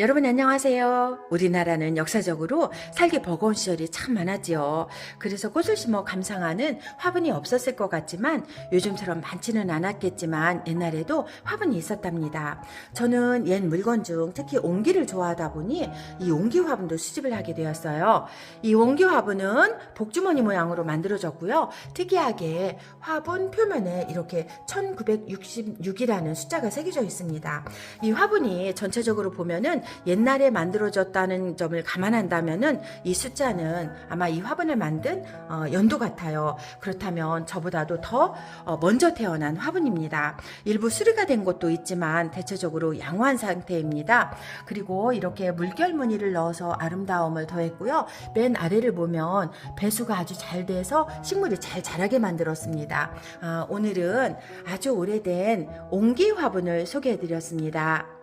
여러분 안녕하세요. 우리나라는 역사적으로 살기 버거운 시절이 참 많았지요. 그래서 꽃을 심어 감상하는 화분이 없었을 것 같지만 요즘처럼 많지는 않았겠지만 옛날에도 화분이 있었답니다. 저는 옛 물건 중 특히 옹기를 좋아하다 보니 이 옹기 화분도 수집을 하게 되었어요. 이 옹기 화분은 복주머니 모양으로 만들어졌고요. 특이하게 화분 표면에 이렇게 1966이라는 숫자가 새겨져 있습니다. 이 화분이 전체적으로 보면은 옛날에 만들어졌다는 점을 감안한다면은 이 숫자는 아마 이 화분을 만든 어, 연도 같아요. 그렇다면 저보다도 더 어, 먼저 태어난 화분입니다. 일부 수리가 된 것도 있지만 대체적으로 양호한 상태입니다. 그리고 이렇게 물결 무늬를 넣어서 아름다움을 더했고요. 맨 아래를 보면 배수가 아주 잘 돼서 식물이 잘 자라게 만들었습니다. 아, 오늘은 아주 오래된 옹기 화분을 소개해 드렸습니다.